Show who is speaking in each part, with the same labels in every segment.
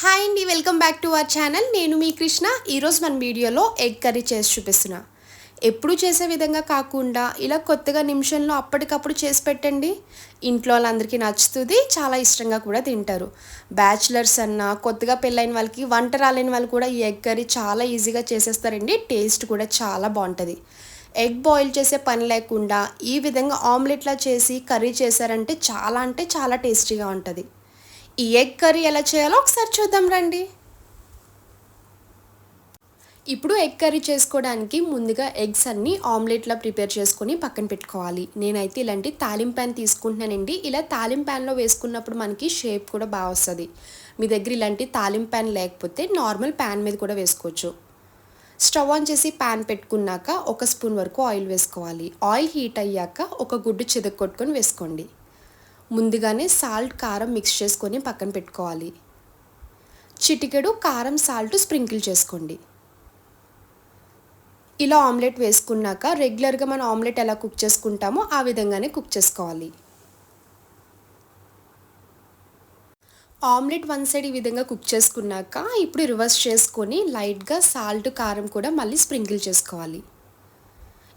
Speaker 1: Hi అండి welcome back to our channel నేను మీ కృష్ణ. ఈరోజు మన వీడియోలో ఎగ్ కర్రీ చేసి చూపిస్తున్నా. ఎప్పుడు చేసే విధంగా కాకుండా ఇలా కొత్తగా నిమిషంలో అప్పటికప్పుడు చేసి పెట్టండి. ఇంట్లో వాళ్ళందరికీ నచ్చుతుంది చాలా ఇష్టంగా కూడా తింటారు. బ్యాచిలర్స్ అన్న కొత్తగా పెళ్ళైన వాళ్ళకి వంట రాలేని వాళ్ళు కూడా ఈ ఎగ్ కర్రీ చాలా ఈజీగా చేసేస్తారండి. టేస్ట్ కూడా చాలా బాగుంటుంది. ఎగ్ బాయిల్ చేసే పని లేకుండా ఈ విధంగా ఆమ్లెట్లా చేసి కర్రీ చేశారంటే చాలా అంటే చాలా టేస్టీగా ఉంటుంది. ఈ ఎగ్ కర్రీ ఎలా చేయాలో ఒకసారి చూద్దాం రండి. ఇప్పుడు ఎగ్ కర్రీ చేసుకోవడానికి ముందుగా ఎగ్స్ అన్ని ఆమ్లెట్లా ప్రిపేర్ చేసుకొని పక్కన పెట్టుకోవాలి. నేనైతే ఇలాంటి తాలింపు ప్యాన్ తీసుకుంటున్నానండి. ఇలా తాలిం ప్యాన్లో వేసుకున్నప్పుడు మనకి షేప్ కూడా బాగా వస్తుంది. మీ దగ్గర ఇలాంటి తాలిం ప్యాన్ లేకపోతే నార్మల్ ప్యాన్ మీద కూడా వేసుకోవచ్చు. స్టవ్ ఆన్ చేసి ప్యాన్ పెట్టుకున్నాక ఒక స్పూన్ వరకు ఆయిల్ వేసుకోవాలి. ఆయిల్ హీట్ అయ్యాక ఒక గుడ్డు చిదక్కొట్టుకొని వేసుకోండి. ముందుగానే సాల్ట్ కారం మిక్స్ చేసుకొని పక్కన పెట్టుకోవాలి. చిటికెడు కారం సాల్ట్ స్ప్రింకిల్ చేసుకోండి. ఇలా ఆమ్లెట్ వేసుకున్నాక రెగ్యులర్గా మనం ఆమ్లెట్ ఎలా కుక్ చేసుకుంటామో ఆ విధంగానే కుక్ చేసుకోవాలి. ఆమ్లెట్ వన్ సైడ్ ఈ విధంగా కుక్ చేసుకున్నాక ఇప్పుడు రివర్స్ చేసుకొని లైట్గా సాల్ట్ కారం కూడా మళ్ళీ స్ప్రింకిల్ చేసుకోవాలి.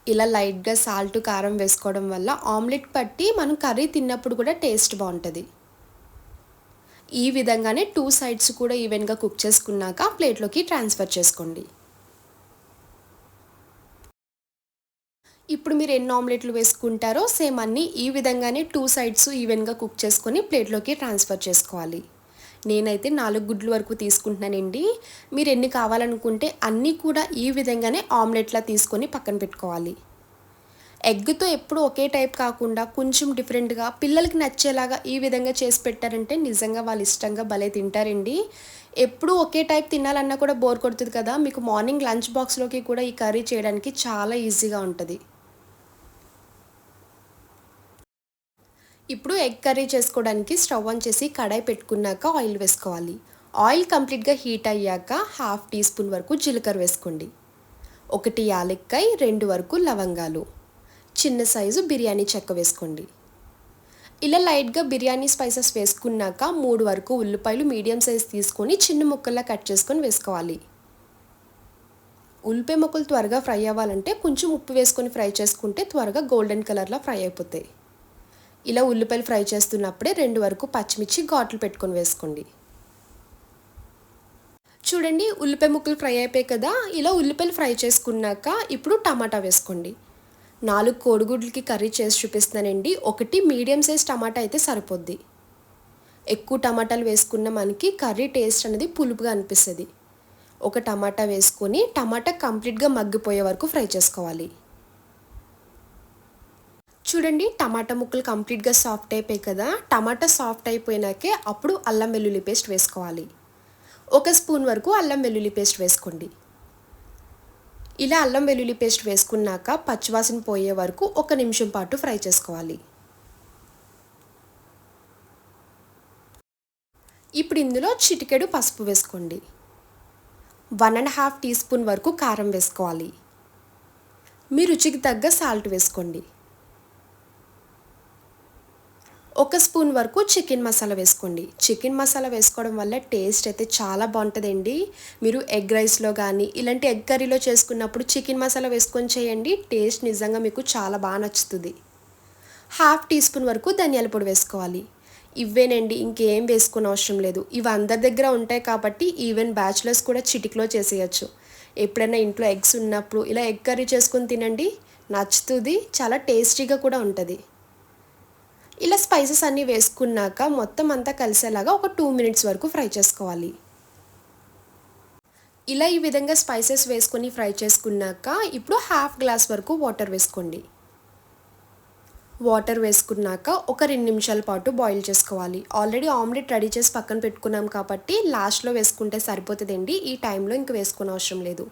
Speaker 1: ఇలా లైట్గా సాల్ట్ కారం వేసుకోవడం వల్ల ఆమ్లెట్ పట్టి మనం కర్రీ తిన్నప్పుడు కూడా టేస్ట్ బాగుంటుంది. ఈ విధంగానే టూ సైడ్స్ కూడా ఈవెన్గా కుక్ చేసుకున్నాక ప్లేట్లోకి ట్రాన్స్ఫర్ చేసుకోండి. ఇప్పుడు మీరు ఎన్ని ఆమ్లెట్లు వేసుకుంటారో సేమ్ అన్నీ ఈ విధంగానే టూ సైడ్స్ ఈవెన్గా కుక్ చేసుకొని ప్లేట్లోకి ట్రాన్స్ఫర్ చేసుకోవాలి. నేనైతే నాలుగు గుడ్లు వరకు తీసుకుంటున్నానండి. మీరు ఎన్ని కావాలనుకుంటే అన్నీ కూడా ఈ విధంగానే ఆమ్లెట్లా తీసుకొని పక్కన పెట్టుకోవాలి. ఎగ్తో ఎప్పుడు ఒకే టైప్ కాకుండా కొంచెం డిఫరెంట్గా పిల్లలకి నచ్చేలాగా ఈ విధంగా చేసి పెట్టారంటే నిజంగా వాళ్ళు ఇష్టంగా భలే తింటారండి. ఎప్పుడు ఒకే టైప్ తినాలన్నా కూడా బోర్ కొడుతుంది కదా. మీకు మార్నింగ్ లంచ్ బాక్స్లోకి కూడా ఈ కర్రీ చేయడానికి చాలా ఈజీగా ఉంటుంది. ఇప్పుడు ఎగ్ కర్రీ చేసుకోవడానికి స్టవ్ ఆన్ చేసి కడాయి పెట్టుకున్నాక ఆయిల్ వేసుకోవాలి. ఆయిల్ కంప్లీట్గా హీట్ అయ్యాక హాఫ్ టీ స్పూన్ వరకు జీలకర్ర వేసుకోండి. ఒకటి యాలక్కాయ రెండు వరకు లవంగాలు. చిన్న సైజు బిర్యానీ చెక్క వేసుకోండి. ఇలా లైట్గా బిర్యానీ స్పైసెస్ వేసుకున్నాక మూడు వరకు ఉల్లిపాయలు మీడియం సైజ్ తీసుకొని చిన్న ముక్కల్లా కట్ చేసుకొని వేసుకోవాలి. ఉల్లిపాయ ముక్కలు త్వరగా ఫ్రై అవ్వాలంటే కొంచెం ఉప్పు వేసుకొని ఫ్రై చేసుకుంటే త్వరగా గోల్డెన్ కలర్లో ఫ్రై అయిపోతాయి. ఇలా ఉల్లిపాయలు ఫ్రై చేస్తున్నప్పుడే రెండు వరకు పచ్చిమిర్చి ఘాట్లు పెట్టుకొని వేసుకోండి. చూడండి ఉల్లిపాయ ముక్కలు ఫ్రై అయిపోయాయి కదా ఇలా ఉల్లిపాయలు ఫ్రై చేసుకున్నాక ఇప్పుడు టమాటా వేసుకోండి. నాలుగు కోడిగుడ్లకి కర్రీ చేసి చూపిస్తున్నానండి. ఒకటి మీడియం సైజ్ టమాటా అయితే సరిపోద్ది. ఎక్కువ టమాటాలు వేసుకున్న మనకి కర్రీ టేస్ట్ అనేది పులుపుగా అనిపిస్తుంది. ఒక టమాటా వేసుకొని టమాటా కంప్లీట్గా మగ్గిపోయే వరకు ఫ్రై చేసుకోవాలి. చూడండి టమాటా ముక్కలు కంప్లీట్గా సాఫ్ట్ అయిపోయాయి కదా. టమాటా సాఫ్ట్ అయిపోయినాకే అప్పుడు అల్లం వెల్లుల్లి పేస్ట్ వేసుకోవాలి. ఒక స్పూన్ వరకు అల్లం వెల్లుల్లి పేస్ట్ వేసుకోండి. ఇలా అల్లం వెల్లుల్లి పేస్ట్ వేసుకున్నాక పచ్చివాసన పోయే వరకు ఒక నిమిషం పాటు ఫ్రై చేసుకోవాలి. ఇప్పుడు ఇందులో చిటికెడు పసుపు వేసుకోండి. One and half tea spoon వరకు కారం వేసుకోవాలి. మీ రుచికి తగ్గ సాల్ట్ వేసుకోండి. ఒక స్పూన్ వరకు చికెన్ మసాలా వేసుకోండి. చికెన్ మసాలా వేసుకోవడం వల్ల టేస్ట్ అయితే చాలా బాగుంటుందండి. మీరు ఎగ్ రైస్లో కానీ ఇలాంటి ఎగ్ కర్రీలో చేసుకున్నప్పుడు చికెన్ మసాలా వేసుకొని చేయండి. టేస్ట్ నిజంగా మీకు చాలా బాగా నచ్చుతుంది. హాఫ్ టీ స్పూన్ వరకు ధనియాల పొడి వేసుకోవాలి. ఇవేనండి ఇంకేం వేసుకునే అవసరం లేదు. ఇవి అందరి దగ్గర ఉంటాయి కాబట్టి ఈవెన్ బ్యాచులర్స్ కూడా చిటికలో చేసేయచ్చు. ఎప్పుడైనా ఇంట్లో ఎగ్స్ ఉన్నప్పుడు ఇలా ఎగ్ కర్రీ చేసుకొని తినండి. నచ్చుతుంది చాలా టేస్టీగా కూడా ఉంటుంది. ఇలా స్పైసెస్ అన్నీ వేసుకున్నాక మొత్తం అంతా కలిసేలాగా ఒక టూ మినిట్స్ వరకు ఫ్రై చేసుకోవాలి. ఇలా ఈ విధంగా స్పైసెస్ వేసుకొని ఫ్రై చేసుకున్నాక ఇప్పుడు హాఫ్ గ్లాస్ వరకు వాటర్ వేసుకోండి. వాటర్ వేసుకున్నాక ఒక రెండు నిమిషాల పాటు బాయిల్ చేసుకోవాలి. ఆల్రెడీ ఆమ్లెట్ రెడీ చేసి పక్కన పెట్టుకున్నాం కాబట్టి లాస్ట్లో వేసుకుంటే సరిపోతుందండి. ఈ టైంలో ఇంక వేసుకునే అవసరం లేదు.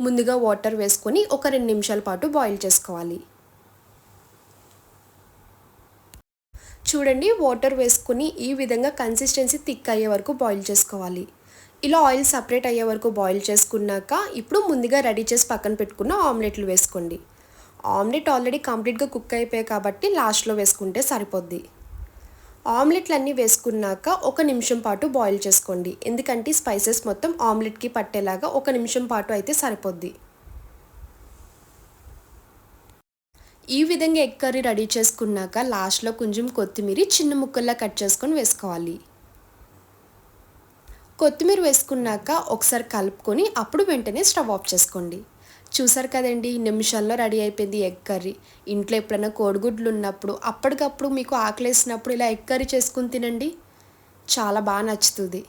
Speaker 1: ముందుగా వాటర్ వేసుకొని ఒక రెండు నిమిషాల పాటు బాయిల్ చేసుకోవాలి. చూడండి వాటర్ వేసుకుని ఈ విధంగా కన్సిస్టెన్సీ థిక్ అయ్యే వరకు బాయిల్ చేసుకోవాలి. ఇలా ఆయిల్ సపరేట్ అయ్యే వరకు బాయిల్ చేసుకున్నాక ఇప్పుడు ముందుగా రెడీ చేసి పక్కన పెట్టుకున్న ఆమ్లెట్లు వేసుకోండి. ఆమ్లెట్ ఆల్రెడీ కంప్లీట్గా కుక్ అయిపోయాయి కాబట్టి లాస్ట్లో వేసుకుంటే సరిపోద్ది. ఆమ్లెట్లన్నీ వేసుకున్నాక ఒక నిమిషం పాటు బాయిల్ చేసుకోండి. ఎందుకంటే స్పైసెస్ మొత్తం ఆమ్లెట్కి పట్టేలాగా ఒక నిమిషం పాటు అయితే సరిపోద్ది. ఈ విధంగా ఎగ్ కర్రీ రెడీ చేసుకున్నాక లాస్ట్లో కొంచెం కొత్తిమీర చిన్న ముక్కల్లా కట్ చేసుకొని వేసుకోవాలి. కొత్తిమీర వేసుకున్నాక ఒకసారి కలుపుకొని అప్పుడు వెంటనే స్టవ్ ఆఫ్ చేసుకోండి. చూసారు కదండి నిమిషాల్లో రెడీ అయిపోయింది ఎగ్ కర్రీ. ఇంట్లో ఎప్పుడైనా కోడిగుడ్లు ఉన్నప్పుడు అప్పటికప్పుడు మీకు ఆకలేసినప్పుడు ఇలా ఎగ్ కర్రీ చేసుకుని తినండి. చాలా బాగా నచ్చుతుంది.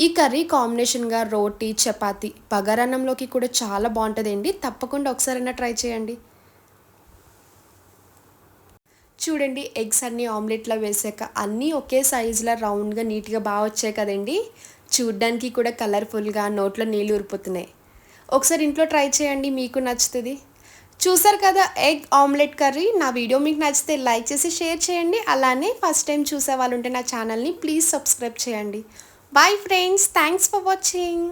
Speaker 1: ఈ కర్రీ కాంబినేషన్గా రోటీ చపాతి బగారన్నంలోకి కూడా చాలా బాగుంటుందండి. తప్పకుండా ఒకసారైనా ట్రై చేయండి. చూడండి ఎగ్స్ అన్నీ ఆమ్లెట్లో వేసాక అన్నీ ఒకే సైజులో రౌండ్గా నీట్గా బాగా వచ్చాయి కదండి. చూడ్డానికి కూడా కలర్ఫుల్గా నోట్లో నీళ్ళు ఊరిపోతున్నాయి. ఒకసారి ఇంట్లో ట్రై చేయండి మీకు నచ్చుతుంది. చూసారు కదా ఎగ్ ఆమ్లెట్ కర్రీ. నా వీడియో మీకు నచ్చితే లైక్ చేసి షేర్ చేయండి. అలానే ఫస్ట్ టైం చూసే వాళ్ళు ఉంటే నా ఛానల్ని ప్లీజ్ సబ్స్క్రైబ్ చేయండి. Bye friends thanks for watching